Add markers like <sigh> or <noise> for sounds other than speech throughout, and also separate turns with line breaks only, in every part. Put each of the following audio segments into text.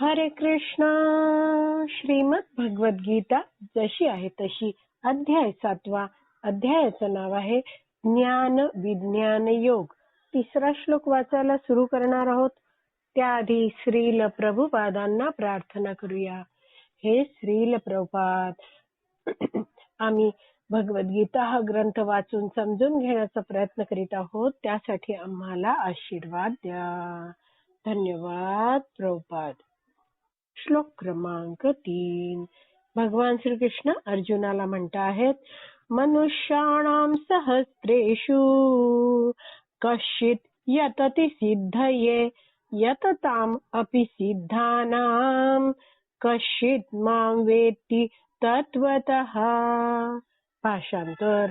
हरे कृष्ण. श्रीमद भगवत गीता जशी आहे तशी अध्याय सातवा अध्यायाचं नाव आहे ज्ञान विज्ञान योग. तिसरा श्लोक वाचायला सुरू करणार आहोत. त्याआधी श्रील प्रभुपादांना प्रार्थना करूया. हे श्रील प्रभुपाद <clears throat> आम्ही भगवद्गीता हा ग्रंथ वाचून समजून घेण्याचा प्रयत्न करीत आहोत. त्यासाठी आम्हाला आशीर्वाद द्या. धन्यवाद प्रभुपाद. श्लोक क्रमांक तीन. भगवान श्रीकृष्ण अर्जुनाला म्हणत आहेत मनुष्याणाम सहस्रेषु कश्चित यतति सिद्धये यतताम अपि सिद्धानाम कश्चित माम वेत्ती तत्वतः भाषांतर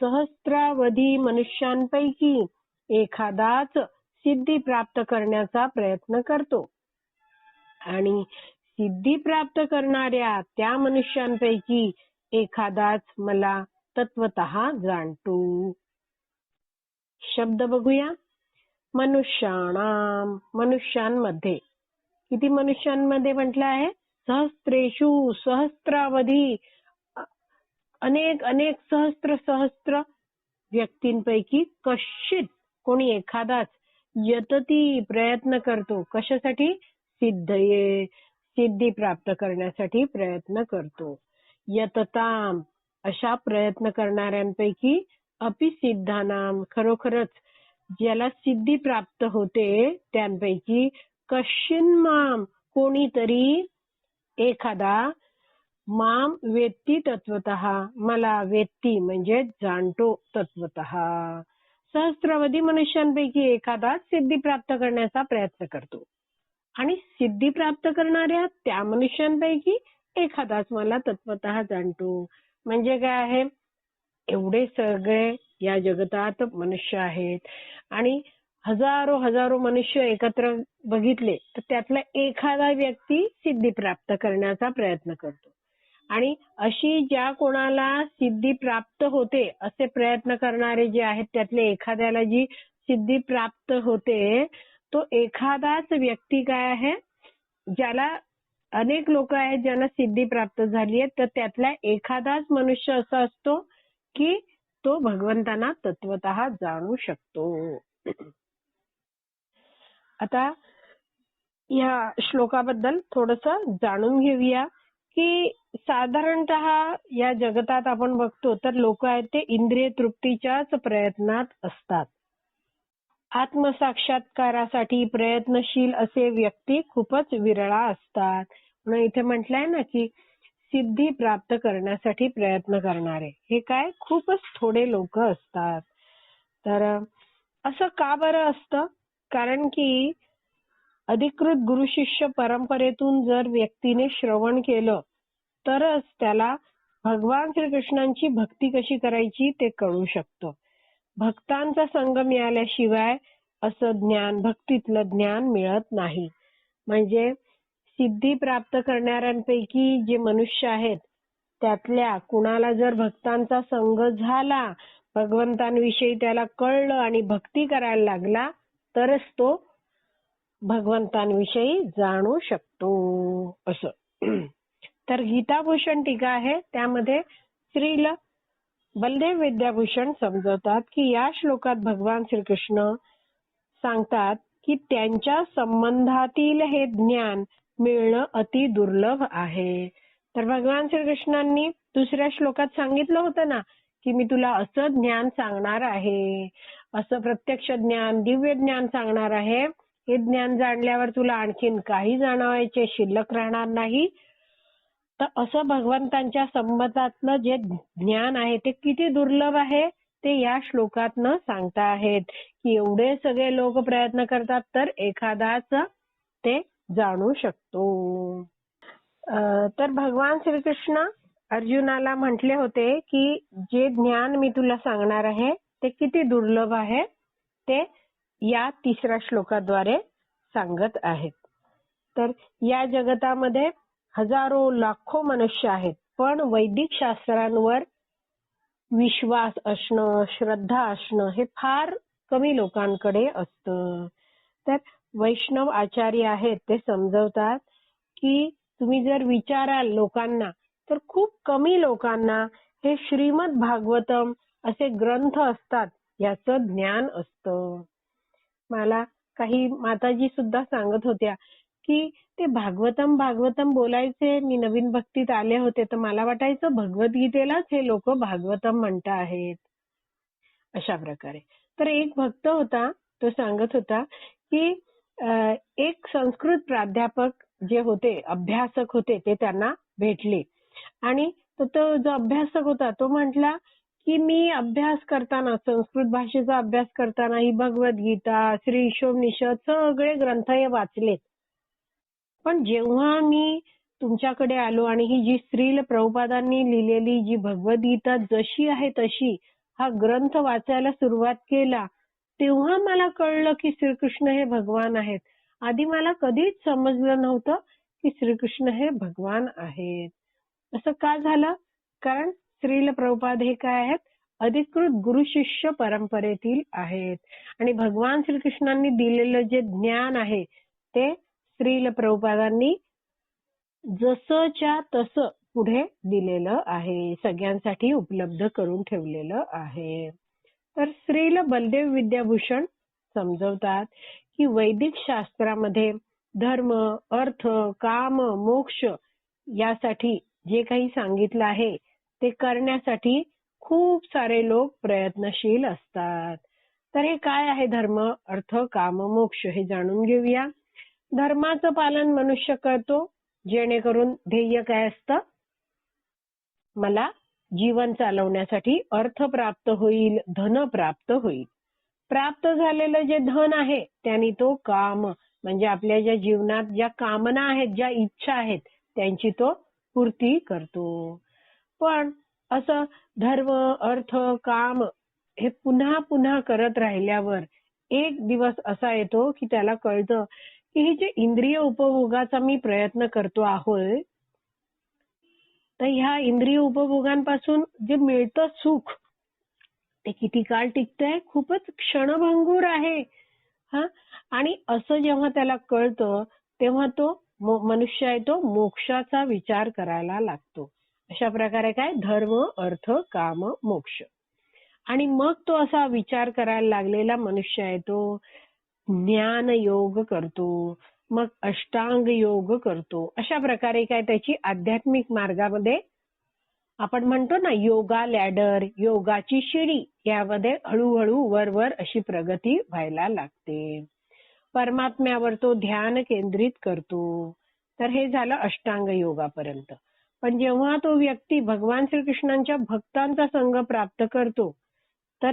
सहस्त्रावधी मनुष्यांपैकी एखादाच सिद्धी प्राप्त करण्याचा प्रयत्न करतो. आणि सिद्धी प्राप्त करणाऱ्या त्या मनुष्यांपैकी एखादाच मला तत्वत जाणतो. शब्द बघूया. मनुष्याणाम मनुष्यांमध्ये. किती मनुष्यांमध्ये म्हटलं आहे? सहस्त्रेषु सहस्त्रावधी अनेक अनेक सहस्त्र सहस्त्र व्यक्तींपैकी कश्चित कोणी एखादाच यतती प्रयत्न करतो. कशासाठी? सिद्धये सिद्धी प्राप्त करण्यासाठी प्रयत्न करतो. यतताम अशा प्रयत्न करणाऱ्यांपैकी अपिसिद्धानाम खरोखरच ज्याला सिद्धी प्राप्त होते त्यांपैकी कशिन्माम कोणीतरी एखादा माम वेत्ती तत्वत मला वेत्ती म्हणजे जाणतो तत्वत सहस्रावधी मनुष्यांपैकी एखादा सिद्धी प्राप्त करण्याचा प्रयत्न करतो. आणि सिद्धी प्राप्त करणाऱ्या त्या मनुष्यांपैकी एखादाच मला तत्वत जाणतो. म्हणजे काय आहे? एवढे सगळे या जगतात मनुष्य आहेत. आणि हजारो हजारो मनुष्य एकत्र बघितले तर त्यातला एखादा व्यक्ती सिद्धी प्राप्त करण्याचा प्रयत्न करतो. आणि अशी ज्या कोणाला सिद्धी प्राप्त होते असे प्रयत्न करणारे जे आहेत त्यातले एखाद्याला जी सिद्धी प्राप्त होते तो एखादाच व्यक्ती काय आहे? ज्याला अनेक लोक आहेत ज्यांना सिद्धी प्राप्त झाली आहे तर त्यातला एखादाच मनुष्य असा असतो की तो भगवंतांना तत्वत जाणू शकतो. आता या श्लोकाबद्दल थोडस जाणून घेऊया की साधारणत या जगतात आपण बघतो तर लोक आहेत ते इंद्रिय तृप्तीच्याच प्रयत्नात असतात. आत्मसाक्षात्कारासाठी प्रयत्नशील असे व्यक्ती खूपच विरळा असतात. म्हणून इथे म्हटलंय ना की सिद्धी प्राप्त करण्यासाठी प्रयत्न करणारे. हे काय? खूपच थोडे लोक असतात. तर असं का बरं असतं? कारण की अधिकृत गुरु शिष्य परंपरेतून जर व्यक्तीने श्रवण केलं तरच त्याला भगवान श्रीकृष्णांची भक्ती कशी करायची ते कळू शकतं. भक्तांचा संग मिळाल्याशिवाय असं ज्ञान भक्तीतलं ज्ञान मिळत नाही. म्हणजे सिद्धी प्राप्त करणाऱ्यांपैकी जे मनुष्य आहेत त्यातल्या कुणाला जर भक्तांचा संग झाला भगवंतांविषयी त्याला कळलं आणि भक्ती करायला लागला तरच तो भगवंतांविषयी जाणू शकतो असं. तर गीताभूषण टीका आहे त्यामध्ये श्रील बलदेव विद्याभूषण समजवतात की या श्लोकात भगवान श्रीकृष्ण सांगतात की त्यांच्या संबंधातील हे ज्ञान मिळणं अति दुर्लभ आहे. तर भगवान श्रीकृष्णांनी दुसऱ्या श्लोकात सांगितलं होतं ना की मी तुला असं ज्ञान सांगणार आहे असं प्रत्यक्ष ज्ञान दिव्य ज्ञान सांगणार आहे. हे ज्ञान जाणल्यावर तुला आणखीन काही जाणवायचे शिल्लक राहणार नाही. तर असं भगवंतांच्या संबंधातलं जे ज्ञान आहे ते किती दुर्लभ आहे ते या श्लोकातनं सांगता आहेत की एवढे सगळे लोक प्रयत्न करतात तर एखादाच ते जाणू शकतो. तर भगवान श्रीकृष्ण अर्जुनाला म्हटले होते की जे ज्ञान मी तुला सांगणार आहे ते किती दुर्लभ आहे ते या तिसऱ्या श्लोकाद्वारे सांगत आहेत. तर या जगतामध्ये हजारो लाखो मनुष्य आहेत. पण वैदिक शास्त्रांवर विश्वास असणं श्रद्धा असणं हे फार कमी लोकांकडे असतं. तर वैष्णव आचार्य आहेत ते समजवतात की तुम्ही जर विचाराल लोकांना तर खूप कमी लोकांना हे श्रीमद भागवतम असे ग्रंथ असतात याचं ज्ञान असतं. मला काही माताजी सुद्धा सांगत होत्या की ते भागवतम भागवतम बोलायचे मी नवीन भक्तीत आले होते तर मला वाटायचं भगवद्गीतेलाच हे लोक भागवतम म्हणता आहेत अशा प्रकारे. तर एक भक्त होता तो सांगत होता की एक संस्कृत प्राध्यापक जे होते अभ्यासक होते ते त्यांना भेटले. आणि तो जो अभ्यासक होता तो म्हटला की मी अभ्यास करताना संस्कृत भाषेचा अभ्यास करताना ही भगवद्गीता श्री निषद सगळे ग्रंथ हे वाचलेत. पण जेव्हा मी तुमच्याकडे आलो आणि ही जी श्रील प्रभुपादांनी लिहिलेली जी भगवद्गीता जशी आहे तशी हा ग्रंथ वाचायला सुरुवात केला तेव्हा मला कळलं की श्रीकृष्ण हे भगवान आहेत. आधी मला कधीच समजलं नव्हतं की श्रीकृष्ण हे भगवान आहेत. असं का झालं? कारण श्रील प्रभुपाद हे काय आहेत? अधिकृत गुरु शिष्य परंपरेतील आहेत. आणि भगवान श्रीकृष्णांनी दिलेलं जे ज्ञान आहे ते स्त्रील प्रभुपादांनी जसंच्या तसं पुढे दिलेलं आहे सगळ्यांसाठी उपलब्ध करून ठेवलेलं आहे. तर स्त्रील बलदेव विद्याभूषण समजवतात की वैदिक शास्त्रामध्ये धर्म अर्थ काम मोक्ष यासाठी जे काही सांगितलं आहे ते करण्यासाठी खूप सारे लोक प्रयत्नशील असतात. तर हे काय आहे धर्म अर्थ काम मोक्ष हे जाणून घेऊया. धर्माचं पालन मनुष्य करतो जेणेकरून ध्येय काय असतं? मला जीवन चालवण्यासाठी अर्थ प्राप्त होईल धन प्राप्त होईल. प्राप्त झालेलं जे धन आहे त्यांनी तो काम म्हणजे आपल्या ज्या जीवनात ज्या कामना आहेत ज्या इच्छा आहेत त्यांची तो पूर्ती करतो. पण असं धर्म अर्थ काम हे पुन्हा पुन्हा करत राहिल्यावर एक दिवस असा येतो की त्याला कळतं की हे जे इंद्रिय उपभोगाचा मी प्रयत्न करतो आहोत तर ह्या इंद्रिय उपभोगांपासून जे मिळतं सुख ते किती काळ टिकतंय? खूपच क्षणभंगूर आहे. हा? आणि असं जेव्हा त्याला कळतं तेव्हा तो मनुष्य आहे तो मोक्षाचा विचार करायला लागतो. अशा प्रकारे काय? धर्म अर्थ काम मोक्ष. आणि मग तो असा विचार करायला लागलेला मनुष्य आहे तो ज्ञान योग करतो मग अष्टांग योग करतो. अशा प्रकारे काय त्याची आध्यात्मिक मार्गामध्ये आपण म्हणतो ना योगा लॅडर योगाची शिडी यामध्ये हळूहळू वर अशी प्रगती व्हायला लागते. परमात्म्यावर तो ध्यान केंद्रित करतो. तर हे झालं अष्टांग योगापर्यंत. पण जेव्हा तो व्यक्ती भगवान श्रीकृष्णांच्या भक्तांचा संघ प्राप्त करतो तर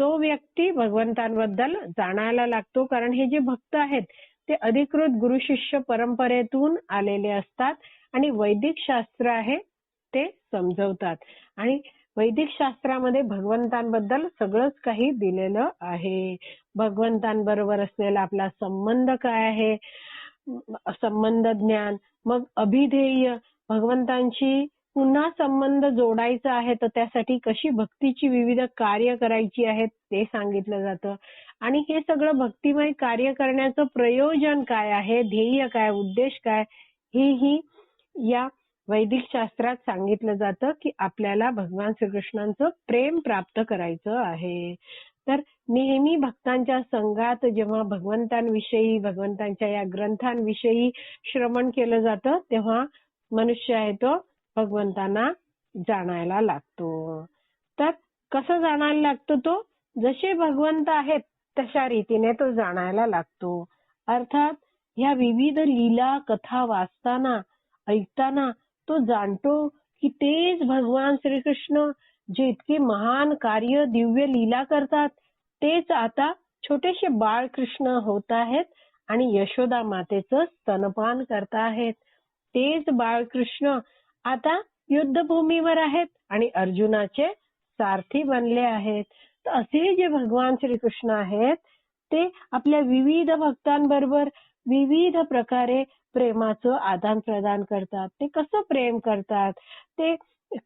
तो व्यक्ती भगवंतांबद्दल जाणायला लागतो. कारण हे जे भक्त आहेत ते अधिकृत गुरु शिष्य परंपरेतून आलेले असतात आणि वैदिक शास्त्र आहे ते समजवतात. आणि वैदिक शास्त्रामध्ये भगवंतांबद्दल सगळंच काही दिलेलं आहे. भगवंतांबरोबर असलेला आपला संबंध काय आहे? संबंध ज्ञान मग अभिधेय भगवंतांशी पुन्हा संबंध जोडायचा आहे तर त्यासाठी कशी भक्तीची विविध कार्य करायची आहेत ते सांगितलं जातं. आणि हे सगळं भक्तिमय कार्य करण्याचं प्रयोजन काय आहे ध्येय काय उद्देश काय हेही या वैदिक शास्त्रात सांगितलं जातं की आपल्याला भगवान श्रीकृष्णांचं प्रेम प्राप्त करायचं आहे. तर नेहमी भक्तांच्या संघात जेव्हा भगवंतांविषयी भगवंतांच्या या ग्रंथांविषयी श्रवण केलं जातं तेव्हा मनुष्य आहे तो भगवंतांना जाणायला लागतो. तर कसं जाणायला लागतो तो? जसे भगवंत आहेत तशा रीतीने तो जाणायला लागतो. अर्थात ह्या विविध लीला कथा वाचताना ऐकताना तो जाणतो की तेच भगवान श्रीकृष्ण जे इतके महान कार्य दिव्य लीला करतात तेच आता छोटेसे बाळकृष्ण होत आहेत आणि यशोदा मातेचं स्तनपान करताहेत तेच बाळकृष्ण आता युद्धभूमीवर आहेत आणि अर्जुनाचे सारथी बनले आहेत. तर असे जे भगवान श्रीकृष्ण आहेत ते आपल्या विविध भक्तांबरोबर विविध प्रकारे प्रेमाचं आदान प्रदान करतात. ते कसं प्रेम करतात? ते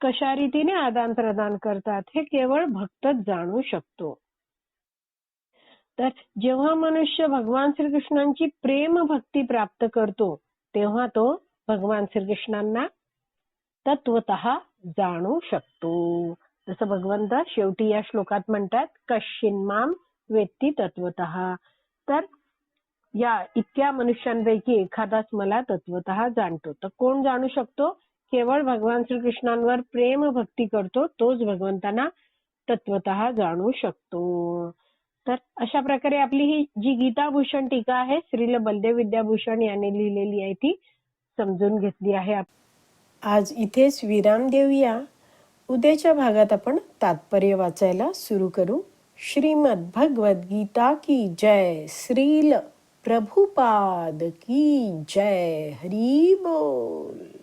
कशा रीतीने आदान प्रदान करतात? हे केवळ भक्तच जाणू शकतो. तर जेव्हा मनुष्य भगवान श्रीकृष्णांची प्रेम भक्ती प्राप्त करतो तेव्हा तो भगवान श्रीकृष्णांना तत्वत जाणू शकतो. जसं भगवंत शेवटी या श्लोकात म्हणतात कश्चिन्माम वेत्ती तत्वत तर या इतक्या मनुष्यांपैकी एखादाच मला तत्वत जाणतो. तर कोण जाणू शकतो? केवळ भगवान श्रीकृष्णांवर प्रेम भक्ती करतो तोच भगवंतांना तत्वत जाणू शकतो. तर अशा प्रकारे आपली ही जी गीताभूषण टीका आहे श्रील बलदेव विद्याभूषण यांनी लिहिलेली आहे ती समजून घेतली आहे आज इथेच विराम देऊया. उद्याच्या भागात आपण तात्पर्य वाचायला सुरू करू. श्रीमद भगवद गीता की जय. श्रील प्रभुपाद की जय. हरी बोल.